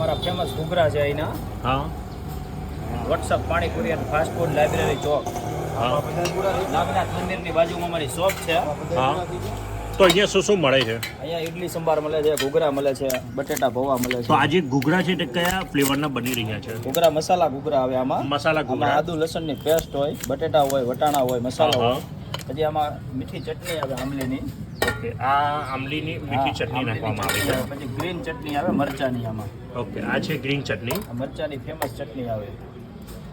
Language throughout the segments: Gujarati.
અમારા ફેમસ ઘૂઘરા છે અહીંના હા. વોટ્સઅપ પાણીપુરી અને ફાસ્ટ ફૂડ લાઇબ્રેરી ચોક. નાગનાથ મંદિરની બાજુમાં અમારી શોપ છે. હા. તો અહીંયા શું શું મળે છે? અહીંયા ઇડલી સંભાર મળે છે ઘૂઘરા મળે છે બટેટા ભોવા મળે છે. આજે ઘૂઘરા છે તે કયા ફ્લેવરના બની રહ્યા છે? ઘૂઘરા મસાલા ઘૂઘરા આવે આમાં. મસાલા ઘૂઘરા. આદુ લસણની પેસ્ટ હોય બટેટા હોય વટાણા હોય મસાલા હોય. પછી આમાં મીઠી ચટણી આવે આમલીની. ઓકે આ આમલીની મીઠી ચટણી નાખવામાં આવે છે પછી ગ્રીન ચટણી આવે મરચાની આમાં. ઓકે આ છે ગ્રીન ચટણી. મરચાની ફેમસ ચટણી આવે.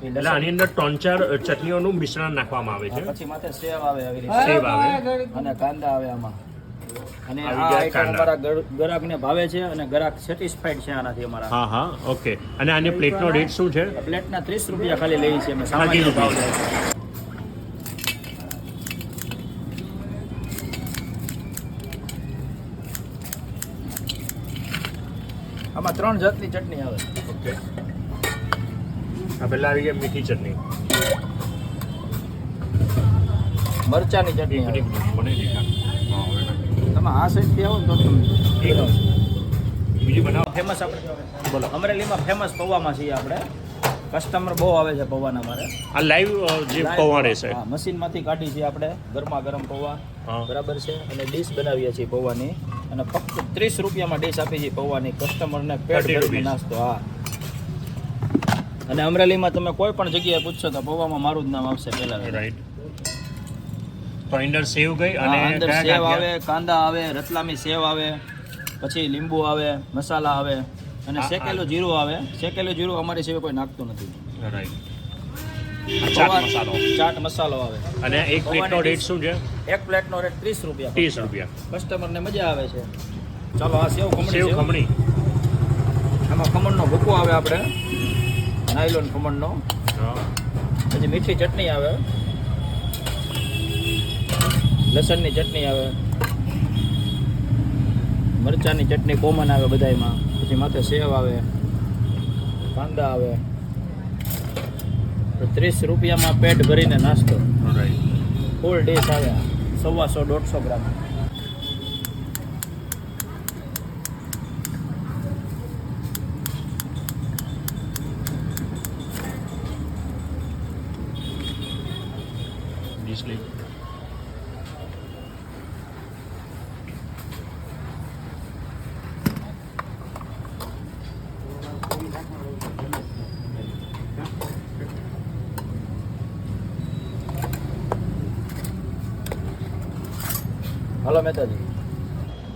એટલે આની અંદર ત્રણ ચાર ચટણીઓનું મિશ્રણ નાખવામાં આવે છે. પછી માથે સેવ આવે આવી રીતે. સેવ આવે. અને કાંદા આવે આમાં. અને આ એક અમારા ગ્રાહકને ભાવે છે અને ગ્રાહક સેટિસ્ફાઈડ છે આનાથી અમારા. હા હા ઓકે અને આની પ્લેટનો રેટ શું છે? પ્લેટના ત્રીસ રૂપિયા ખાલી લઈએ છીએ અમે સામાન્ય ભાવ રૂપિયા. લે છે. આમાં ત્રણ જાતની ચટણી આવે. ઓકે. આ પહેલા આવી ગયા મીઠી ચટણી. મરચાની ચટણી તમે આ સાઈડથી આવો તો તમે બીજી બનાવો. ફેમસ આપણે. બોલો. અમરેલીમાં ફેમસ પૌવામાં છીએ આપણે. કસ્ટમર બહુ આવે છે પૌવાના મારે આ લાઈવ જે પૌવા રહેશે હા મશીનમાંથી કાઢી છે આપણે ગરમા ગરમ પૌવા બરાબર છે? અને ડીશ બનાવીએ છીએ પૌવાની. અને ફક્ત ત્રીસ રૂપિયામાં ડીશ આપી છે પૌવાની. કસ્ટમરને પેટ ભરીને નાસ્તો હા. અને અમરેલીમાં તમે કોઈ પણ જગ્યાએ પૂછશો તો પૌવામાં મારું જ નામ આવશે પહેલા. રાઈટ તો અંદર સેવ ગઈ અને અંદર સેવ આવે કાંદા આવે રતલામી સેવ આવે પછી લીંબુ આવે મસાલા આવે. અને શેકેલો જીરું આવે. શેકેલું જીરું અમારી સિવાય કોઈ નાખતું નથી. રાઈટ ચાટ મસાલો. ચાટ મસાલો આવે. અને એક પ્લેટનો રેટ શું છે? એક પ્લેટનો રેટ ત્રીસ રૂપિયા ત્રીસ રૂપિયા. કસ્ટમરને મજા આવે છે. ચાલો આ સેવ ખમણી સેવ ખમણી. આમાં ખમણનો ભૂકો આવે આપણે. નાયલોન ખમણનો. પછી મીઠી ચટણી આવે. લસણની ચટણી આવે. મરચાંની ચટણી કોમન આવે બધાયમાં. પછી માથે સેવ આવે કાંદા આવે. ત્રીસ રૂપિયામાં પેટ ભરીને નાસ્તો. ફૂલ ડીશ આવે. સવાસો, દોઢસો ગ્રામ. Dish hello Mehtaji.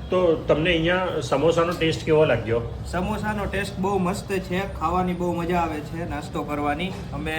તો તમને અહીંયા સમોસાનો ટેસ્ટ કેવો લાગ્યો? સમોસાનો ટેસ્ટ બહુ મસ્ત છે ખાવાની બહુ મજા આવે છે નાસ્તો કરવાની. અમે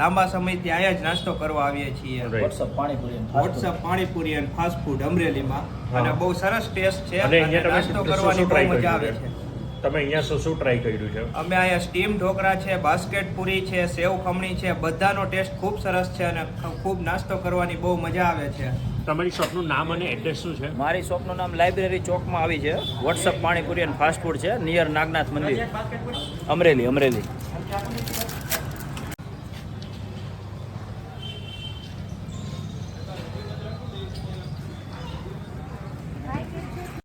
લાંબા સમયથી અહીંયા જ નાસ્તો કરવા આવીએ છીએ. વોટ્સઅપ પાણીપુરી. વોટ્સઅપ પાણીપુરી અને ફાસ્ટ ફૂડ અમરેલીમાં. અને બહુ સરસ ટેસ્ટ છે અને નાસ્તો કરવાની બહુ મજા આવે છે. તમે અહીંયા શું શું ટ્રાય કર્યું છે? અમે અહીંયા સ્ટીમ ઢોકળા છે બાસ્કેટ પૂરી છે સેવ ખમણી છે બધાનો ટેસ્ટ ખૂબ સરસ છે અને ખૂબ નાસ્તો કરવાની બહુ મજા આવે છે. તમારી શોપનું નામ અને એડ્રેસ શું છે? મારી શોપનું નામ લાઇબ્રેરી ચોકમાં આવી છે. વોટ્સઅપ પાણીપુરી અને ફાસ્ટફૂડ છે નિયર નાગનાથ મંદિર. અમરેલી અમરેલી.